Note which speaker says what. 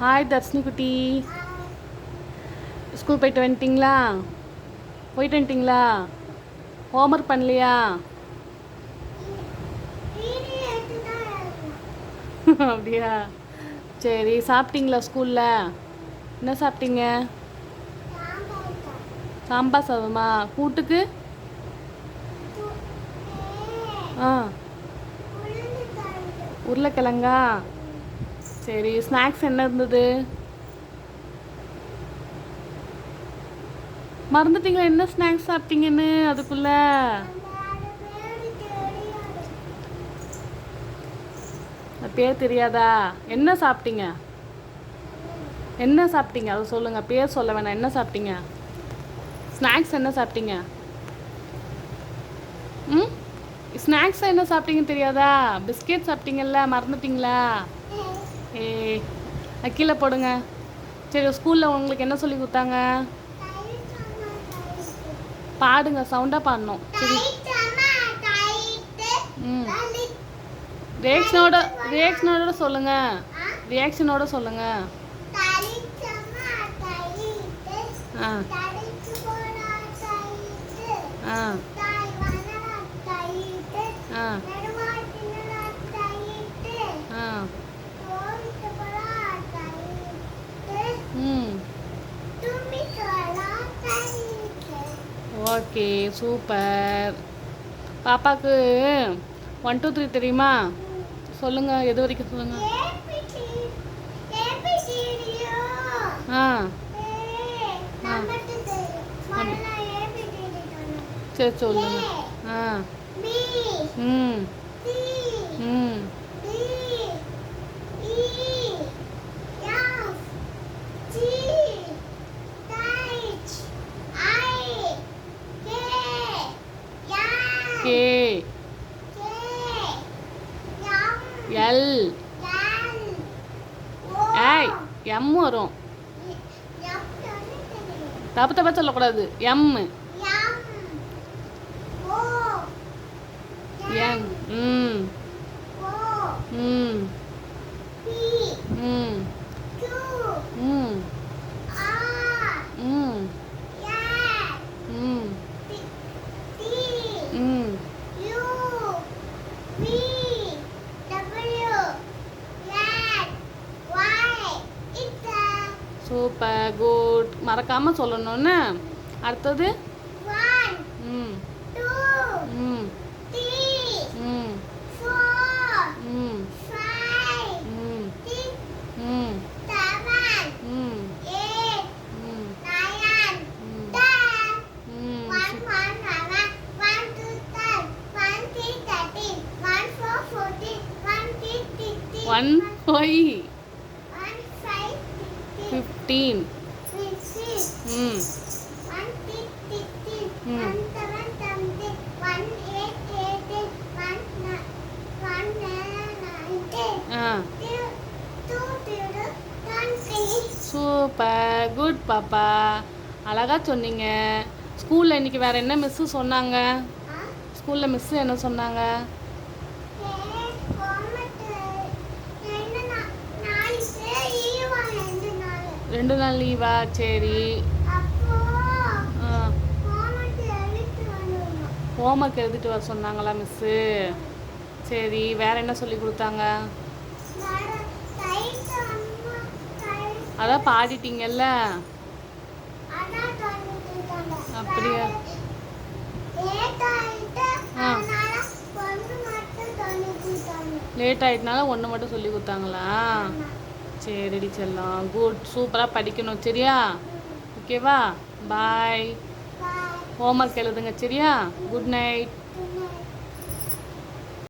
Speaker 1: Hi Dharshini குட்டி. School போயிட்டு வந்துட்டிங்களா? போயிட்டு வந்துட்டிங்களா? ஹோம்ஒர்க் பண்ணலையா? அப்படியா? சரி சாப்பிட்டீங்களா ஸ்கூலில் என்ன சாப்பிட்டீங்க? சாம்பார் சாதமா? கூட்டுக்கு? ஆ. உருளைக்கிழங்கா? சரி ஸ்நாக்ஸ் என்ன இருந்தது? மறந்துட்டீங்களா என்ன ஸ்நாக்ஸ் சாப்பிட்டீங்கன்னு அதுக்குள்ள? அது பேர் தெரியாதா? என்ன சாப்பிட்டீங்க? என்ன சாப்பிட்டீங்க? அதை சொல்லுங்கள் பேர் சொல்ல வேணாம். என்ன சாப்பிட்டீங்க? ஸ்நாக்ஸ் என்ன சாப்பிட்டீங்க? ம்? ஸ்நாக்ஸ் என்ன சாப்பிட்டீங்கன்னு தெரியாதா? பிஸ்கெட் சாப்பிட்டீங்கல்ல மறந்துட்டீங்களா? ஏ அது கீழே போடுங்க. சரி ஸ்கூலில் உங்களுக்கு என்ன சொல்லி கொடுத்தாங்க? பாடுங்க சவுண்டாக பாடணும். சரி. ம். ரியாக்ஷனோட ரியாக்ஷனோட சொல்லுங்க. ரியாக்ஷனோட சொல்லுங்க. ஆ ஆ. Okay super. பாப்பாக்கு ஒன் டூ த்ரீ தெரியுமா? சொல்லுங்க எது வரைக்கும் சொல்லுங்க? ஆ. சரி சொல்லுங்க. ஆ. ம். ம். K L. ஏய் எம் வரும். தப்பு தப்பா சொல்லக்கூடாது. எம்மு. சூப்பர் குட் மறக்காமல் சொல்லணும்னு. அடுத்தது? ம். ம். ம். ம். ஒன் போய் ஃபிஃப்டீன் ம் ம் ஆ சூப்பர் குட் பாப்பா அழகா சொன்னீங்க. ஸ்கூலில் இன்னைக்கு வேற என்ன மிஸ்ஸு சொன்னாங்க? ஸ்கூலில் மிஸ்ஸு என்ன சொன்னாங்க? ரெண்டு நாள் லீவா சரி. ஆ. ஹோம்ஒர்க் எழுதிட்டு வர சொன்னாங்களா மிஸ்ஸு சரி வேற என்ன சொல்லி கொடுத்தாங்க? அதான் பாடிட்டீங்கல்ல. அப்படியா? ஆ. லேட் ஆயிட்டனால ஒன்று மட்டும் சொல்லி கொடுத்தாங்களா? சரிடி செல்லம். குட் சூப்பராக படிக்கணும் சரியா? ஓகேவா பாய் ஹோம்ஒர்க் எழுதுங்க சரியா? Good night